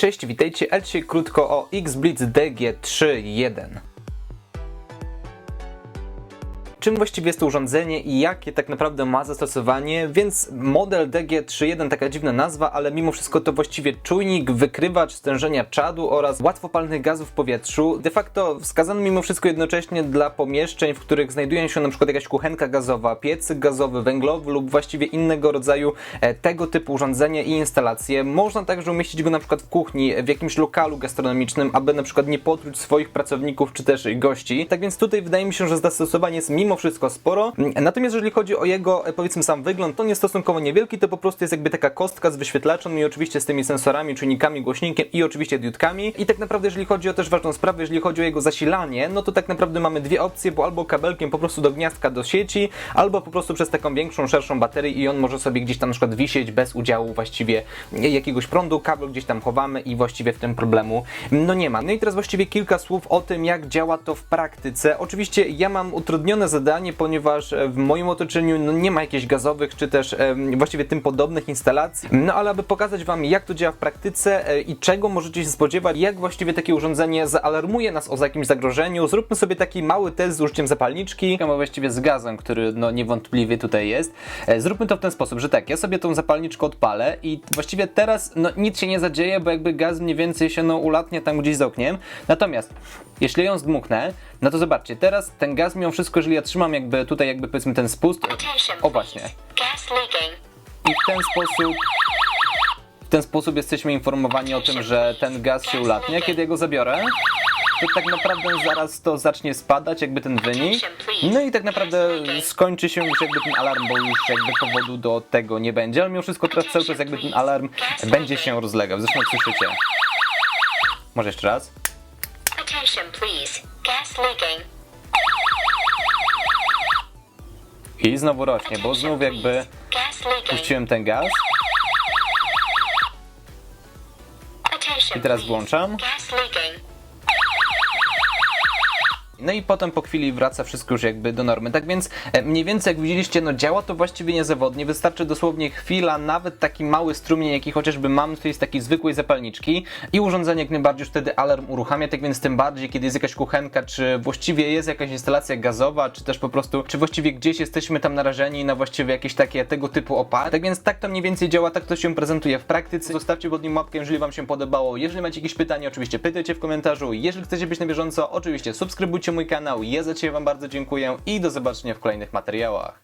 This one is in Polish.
Cześć, witajcie, a dzisiaj krótko o X-Blitz DG3.1. Czym właściwie jest to urządzenie i jakie tak naprawdę ma zastosowanie? Więc model DG31, taka dziwna nazwa, ale mimo wszystko to właściwie czujnik, wykrywacz stężenia czadu oraz łatwopalnych gazów w powietrzu. De facto wskazany mimo wszystko jednocześnie dla pomieszczeń, w których znajdują się na przykład jakaś kuchenka gazowa, piecyk gazowy, węglowy lub właściwie innego rodzaju e, tego typu urządzenie i instalacje. Można także umieścić go na przykład w kuchni, w jakimś lokalu gastronomicznym, aby na przykład nie potruć swoich pracowników czy też gości. Tak więc tutaj wydaje mi się, że zastosowanie jest mimo wszystko sporo. Natomiast jeżeli chodzi o jego e, powiedzmy sam wygląd, to on jest stosunkowo niewielki, to po prostu jest jakby taka kostka z wyświetlaczem i oczywiście z tymi sensorami, czujnikami, głośnikiem i oczywiście diodkami. I tak naprawdę jeżeli chodzi o też ważną sprawę, jeżeli chodzi o jego zasilanie, no to tak naprawdę mamy dwie opcje, bo albo kabelkiem po prostu do gniazdka do sieci, albo po prostu przez taką większą, szerszą baterię i on może sobie gdzieś tam na przykład wisieć bez udziału właściwie jakiegoś prądu, kabel gdzieś tam chowamy i właściwie w tym problemu no nie ma. No i teraz właściwie kilka słów o tym, jak działa to w praktyce. Oczywiście ja mam utrudnione zadanie, ponieważ e, w moim otoczeniu no nie ma jakichś gazowych czy też e, właściwie tym podobnych instalacji. No ale aby pokazać Wam, jak to działa w praktyce e, i czego możecie się spodziewać, jak właściwie takie urządzenie zaalarmuje nas o jakimś zagrożeniu, zróbmy sobie taki mały test z użyciem zapalniczki, a właściwie z gazem, który no niewątpliwie tutaj jest. Zróbmy to w ten sposób, że tak, ja sobie tą zapalniczkę odpalę i właściwie teraz no nic się nie zadzieje, bo jakby gaz mniej więcej się no ulatnia tam gdzieś z okniem. Natomiast jeśli ją zdmuchnę, no to zobaczcie, teraz ten gaz mimo wszystko, jeżeli ja trzymam jakby tutaj jakby powiedzmy ten spust, o właśnie, i w ten sposób w ten sposób jesteśmy informowani o tym, że ten gaz się ulatnia. Kiedy ja go zabiorę, to tak naprawdę zaraz to zacznie spadać, jakby ten wynik. No i tak naprawdę skończy się już jakby ten alarm, bo już jakby powodu do tego nie będzie, ale mimo wszystko teraz cały czas jakby ten alarm będzie się rozlegał. Zresztą słyszycie. Może jeszcze raz? Attention, please. Gas leaking. I znowu rośnie, bo znów jakby puściłem ten gaz. I teraz włączam. No i potem po chwili wraca wszystko już jakby do normy. Tak więc e, mniej więcej jak widzieliście, no działa to właściwie niezawodnie. Wystarczy dosłownie chwila, nawet taki mały strumień, jaki chociażby mam, to jest takiej zwykłej zapalniczki i urządzenie jak najbardziej już wtedy alarm uruchamia, tak więc tym bardziej, kiedy jest jakaś kuchenka, czy właściwie jest jakaś instalacja gazowa, czy też po prostu, czy właściwie gdzieś jesteśmy tam narażeni na właściwie jakieś takie tego typu opary. Tak więc tak to mniej więcej działa, tak to się prezentuje w praktyce. Zostawcie pod nim łapkę, jeżeli wam się podobało. Jeżeli macie jakieś pytania, oczywiście pytajcie w komentarzu. Jeżeli chcecie być na bieżąco, oczywiście subskrybujcie mój kanał. Ja za Ciebie Wam bardzo dziękuję i do zobaczenia w kolejnych materiałach.